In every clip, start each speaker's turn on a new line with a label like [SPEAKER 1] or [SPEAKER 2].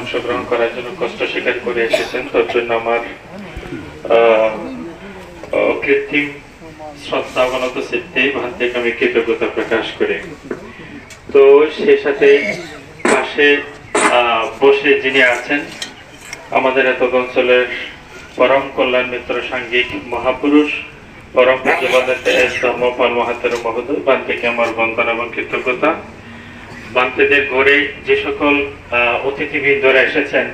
[SPEAKER 1] অংশগ্রহণ করার জন্য কষ্ট স্বীকার করে এসেছেন। তার জন্য আমার কৃত্রিম শ্রদ্ধা, অবনত ভান থেকে আমি কৃতজ্ঞতা প্রকাশ করি। তো সেই সাথে পাশে বসে যিনি আছেন, আমাদের এত অঞ্চলের পরম কল্যাণ মিত্র, সাংঘিক মহাপুরুষ, পরম পূজ্যবাদের এস ধর্মপাল মহাতের মহোদয় বান থেকে আমার বন্দনা এবং কৃতজ্ঞতা। বান্তেদের গড়ে যে সকল অতিথিবৃন্দরা এসেছেন,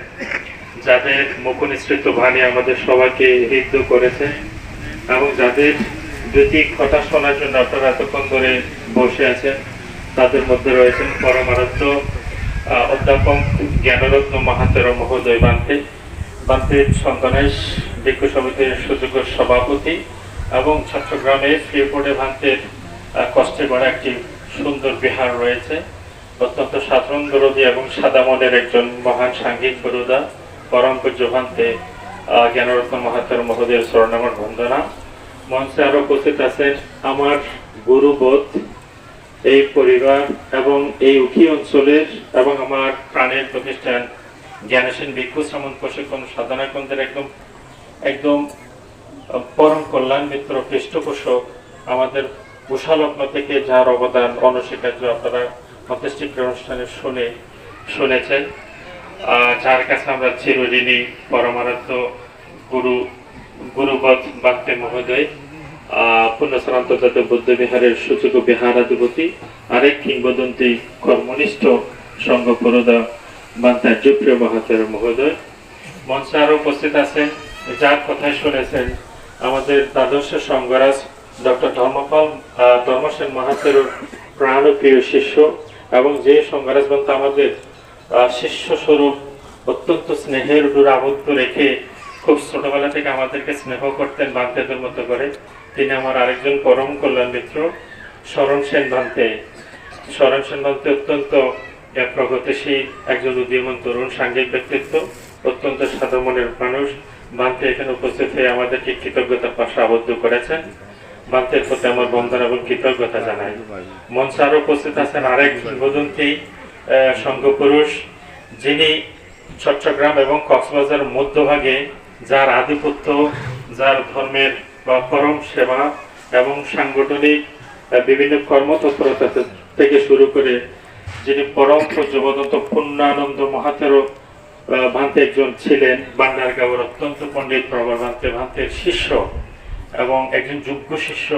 [SPEAKER 1] যাদের মুখনিসৃত বাণী আমাদের সবাইকে হৃদ্য করেছে এবং যাদের দুটি কথা শোনার জন্য আপনারা এতক্ষণ ধরে বসে আছেন, তাদের মধ্যে রয়েছেন পরমারাধ্য অধ্যাপক জ্ঞানরত্ন মাহাতের মহোদয় বান্তে বান্তের সন্তানেশ ভিক্ষু সমিতির সুযোগ্য সভাপতি এবং চট্টগ্রামে ফ্রিপোর্টে ভান্তের কষ্টে গড়া একটি সুন্দর বিহার রয়েছে। অত্যন্ত সাধারণ দরদী এবং সাদা মনের একজন মহান সাংঘিক গুরুদা পরম পূজ্য ভান্তে আহ, জ্ঞানরত্ন মহাতের মহোদয়ের স্বর্ণামর বন্দনা। মঞ্চে আরও উপস্থিত আছেন আমার গুরুবোধ এই পরিবার এবং এই উখি অঞ্চলের এবং আমার প্রাণের প্রতিষ্ঠান জ্ঞানসেন ভিক্ষু শ্রমণ প্রশিক্ষণ সাধনা কেন্দ্রের একদম একদম পরম কল্যাণ মিত্র পৃষ্ঠপোষক আমাদের উষালগ্ন থেকে যার অবদান অনস্বীকার্য আপনারা অন্ত্যেষ্টিক অনুষ্ঠানে শুনে শুনেছেন। যার কাছে আমরা চিরঋণী পরমারাধ্য গুরু গুরুবধ বাক্তে মহোদয় আহ, পুণ্যসর আন্তর্জাতিক বৌদ্ধ বিহারের সূচক বিহারাধিপতি আরেক কিংবদন্তি কর্মনিষ্ঠ সংঘ পরদা বান্তার্যপ্রিয় মহাতের মহোদয়। মঞ্চে আরও উপস্থিত আছেন যার কথাই শুনেছেন আমাদের দ্বাদশ সংঘরাজ ডক্টর ধর্মপাল ধর্মসেন মহাতের প্রাণ ও প্রিয় শিষ্য এবং যে সংঘরাজ বলতে আমাদের আহ, শিষ্য স্বরূপ অত্যন্ত স্নেহের ডোর আবদ্ধ রেখে খুব ছোটবেলা থেকে আমাদেরকে স্নেহ করতেন বান্তেদের মতো করে তিনি আমার আরেকজন পরম কল্যাণ মিত্র শরণ সেন ভান্তে। শরণ সেন ভান্তে অত্যন্ত এক প্রগতিশীল একজন উদীয়মান তরুণ সাংঘিক ব্যক্তিত্ব অত্যন্ত মনের মানুষ। বান্তে এখানে উপস্থিত হয়ে আমাদেরকে কৃতজ্ঞতার পাশে আবদ্ধ করেছেন। বান্তের প্রতি আমার বন্দনা এবং কৃতজ্ঞতা জানাই। মঞ্চে আরও উপস্থিত আছেন আরেক কিংবদন্তি আহ, সংঘপুরুষ যিনি চট্টগ্রাম এবং কক্সবাজার মধ্যভাগে যার আধিপত্য যার ধর্মের বা পরম সেবা এবং সাংগঠনিক বিভিন্ন কর্মতৎপরতা থেকে শুরু করে যিনি পরম পূজ্যবদন্ত পূর্ণানন্দ মহাতেরও আহ, ভান্তে একজন ছিলেন। বান্ডারগাঁওয়ের অত্যন্ত পণ্ডিত প্রবর ভান্তে ভান্তের শিষ্য। এবং একজন যোগ্য শিষ্য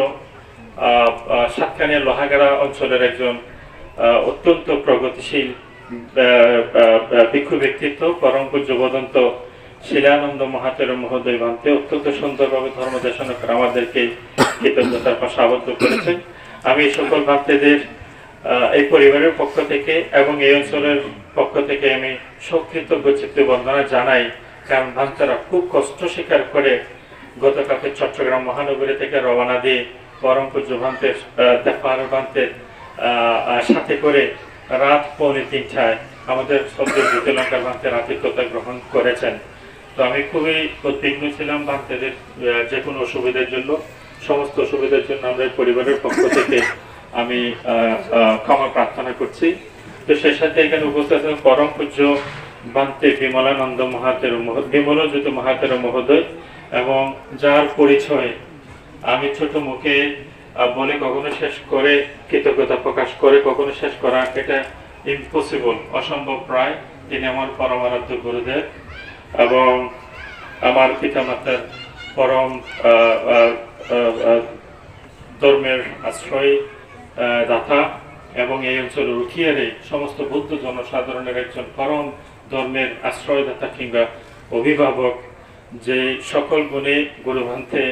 [SPEAKER 1] সাতকানিয়া লোহাগাড়া অঞ্চলের একজন অত্যন্ত প্রগতিশীল ভিক্ষু ব্যক্তিত্ব পরম পূজ্য বদন্ত শিলানন্দ মহাতের মহোদয় ভান্তে অত্যন্ত সুন্দরভাবে ধর্ম দেশনা করে আমাদেরকে কৃতজ্ঞতার পাশে আবদ্ধ করেছেন। আমি এই সকল ভান্তেদের এই পরিবারের পক্ষ থেকে এবং এই অঞ্চলের পক্ষ থেকে আমি সকৃতজ্ঞ চিত্তে বন্দনা জানাই, কারণ ভান্তারা খুব কষ্ট স্বীকার করে গতকালকে চট্টগ্রাম মহানগরী থেকে রওনা দিয়ে পরম পূজ্য ভান্তের সাথে করে রাত পৌনে তিনটায় আমাদের সদ্য জ্যোতিলঙ্কার ভান্তের আতিথ্যতা গ্রহণ করেছেন। তো আমি খুবই উদ্বিগ্ন ছিলাম ভান্তেদের যে কোনো অসুবিধার জন্য, সমস্ত অসুবিধার জন্য আমরা পরিবারের পক্ষ থেকে আমি ক্ষমা প্রার্থনা করছি। তো সেই সাথে এখানে উপস্থিত আছেন পরম পূজ্য বান্তে বিমলানন্দ মহাতের মহ- বিমলজ্যোত মহাতের মহোদয় এবং যার পরিচয় আমি ছোট মুখে বলে কখনো শেষ করে কৃতজ্ঞতা প্রকাশ করে কখনো শেষ করা এটা ইম্পসিবল অসম্ভব প্রায়। তিনি আমার পরমারাধ্য গুরুদেব এবং আমার পিতামাতার পরম ধর্মের আশ্রয় দাতা এবং এই অঞ্চলের উঠিয়ারে সমস্ত বৌদ্ধ জনসাধারণের একজন পরম ধর্মের আশ্রয়দাতা কিংবা অভিভাবক যে সকল গুণে গুরুভান্তে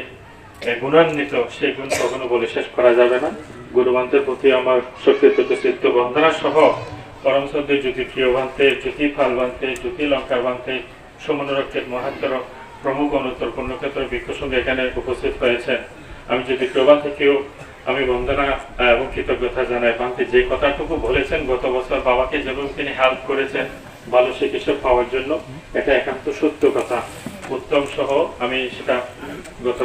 [SPEAKER 1] গুণান্বিত, সেই গুণ কখনো বলে শেষ করা যাবে না। গুরুভান্তের প্রতি আমার সত্যিত চিত্ত বন্দনা সহ পরম শ্রদ্ধ জ্যোতি, প্রিয় ভান্তে জ্যোতি ফাল ভান্তে জ্যোতি লঙ্কার ভান্তে সমনুরক্ষের মহাত্তর প্রমুখ অনুত্তর পুণ্যক্ষেত্র ভিক্ষু সঙ্গে এখানে উপস্থিত হয়েছেন আমি যদি প্রবান থেকেও আমি বন্দনা এবং কৃতজ্ঞতা জানাই বান্তে যে কথাটুকু বলেছেন, গত বছর বাবাকে যেভাবে তিনি হেল্প করেছেন, ভালো চিকিৎসা পাওয়ার জন্য, এটা একান্ত সত্য কথা। উত্তম সহ আমি সেটা গত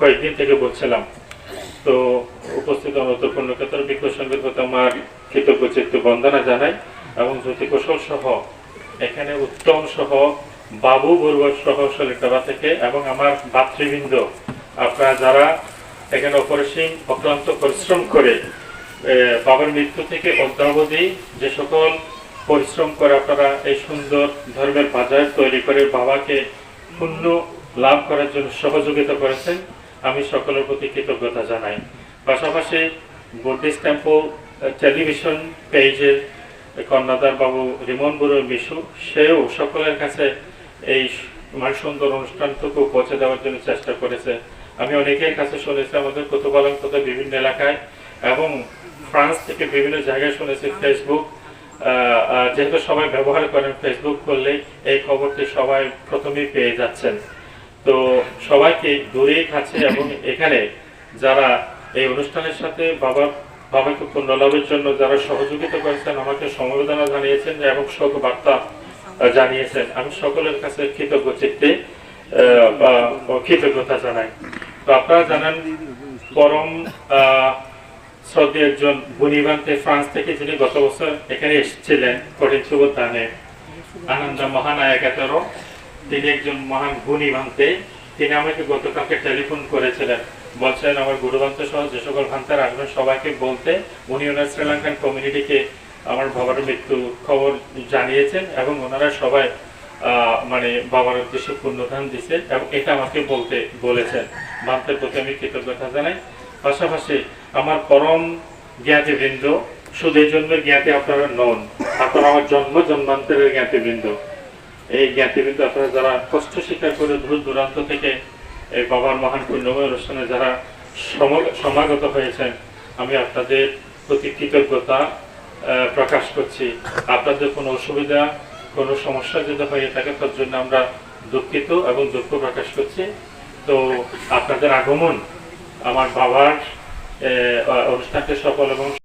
[SPEAKER 1] কয়েকদিন থেকে বলছিলাম। তো উপস্থিত অনত পূর্ণক্ষেত্র সঙ্গের প্রতি আমার কৃতজ্ঞ চিত্ত বন্দনা জানাই এবং জ্যোতি কৌশল সহ এখানে উত্তম সহ বাবু বরবর সহ শরীরতলা থেকে এবং আমার ভাতৃবৃন্দ। আপনারা যারা এখানে অপরিসীম অক্লান্ত পরিশ্রম করে বাবার মৃত্যু থেকে অদ্যাবধি যে সকল পরিশ্রম করে আপনারা এই সুন্দর ধর্মের বাজার তৈরি করে বাবাকে পুণ্য লাভ করার জন্য সহযোগিতা করেছেন। আমি সকলের প্রতি কৃতজ্ঞতা জানাই। পাশাপাশি বুদ্ধিস্ট টেম্পল টেলিভিশন পেজের কর্ণাদার বাবু রিমন বুড়ো মিশু, সেও সকলের কাছে এই মানে সুন্দর অনুষ্ঠানটুকু পৌঁছে দেওয়ার জন্য চেষ্টা করেছে। আমি অনেকের কাছে শুনেছি, আমাদের তথা বিভিন্ন এলাকায় এবং ফ্রান্স থেকে বিভিন্ন জায়গায় শুনেছি, ফেসবুক যেহেতু সবাই ব্যবহার করেন ফেসবুক করলে এই খবরটি সবাই প্রথমেই পেয়ে যাচ্ছেন। তো সবাইকে দূরে কাছে এবং এখানে যারা এই অনুষ্ঠানের সাথে বাবা, বাবাকে পূর্ণ লাভের জন্য যারা সহযোগিতা করেছেন, আমাকে সমবেদনা জানিয়েছেন এবং শোক বার্তা জানিয়েছেন। আমি সকলের কাছে কৃতজ্ঞ চিত্তে কৃতজ্ঞতা জানাই। তো আপনারা জানেন, পরম শ্রদ্ধেয় একজন গুণীবান্তে ফ্রান্স থেকে যিনি গত বছর এখানে এসেছিলেন, কঠিন দানে আনন্দ মহানায়কাতেরও তিনি একজন মহান গুণী ভান্তে তিনি আমাকে গতকালকে টেলিফোন করেছিলেন বলছেন আমার গুরুভান্ত সহ যে সকল ভান্তার আসবেন সবাইকে বলতে, উনি ওনার শ্রীলঙ্কান কমিউনিটিকে আমার বাবার মৃত্যু খবর জানিয়েছেন এবং ওনারা সবাই মানে বাবার উদ্দেশ্যে পুণ্যদান দিছে এবং এটা আমাকে বলতে বলেছেন। ভান্তের প্রতি আমি কৃতজ্ঞতা জানাই। পাশাপাশি আমার পরম জ্ঞাতিবৃন্দ এই জন্য জ্ঞাতি আপনারা নন, আপনারা আমার জন্ম জন্মান্তরের জ্ঞাতিবৃন্দ এই জ্ঞাতিবৃন্দ আপনারা যারা কষ্ট স্বীকার করে দূর দূরান্ত থেকে এই বাবার মহান পুণ্যময় অনুষ্ঠানে যারা সম- সমাগত হয়েছেন, আমি আপনাদের প্রতি কৃতজ্ঞতা প্রকাশ করছি। আপনাদের কোনো অসুবিধা, কোনো সমস্যা যদি হয়ে থাকে, তার জন্য আমরা দুঃখিত এবং দুঃখ প্রকাশ করছি। তো আপনাদের আগমন আমার বাবার অনুষ্ঠানকে সফল এবং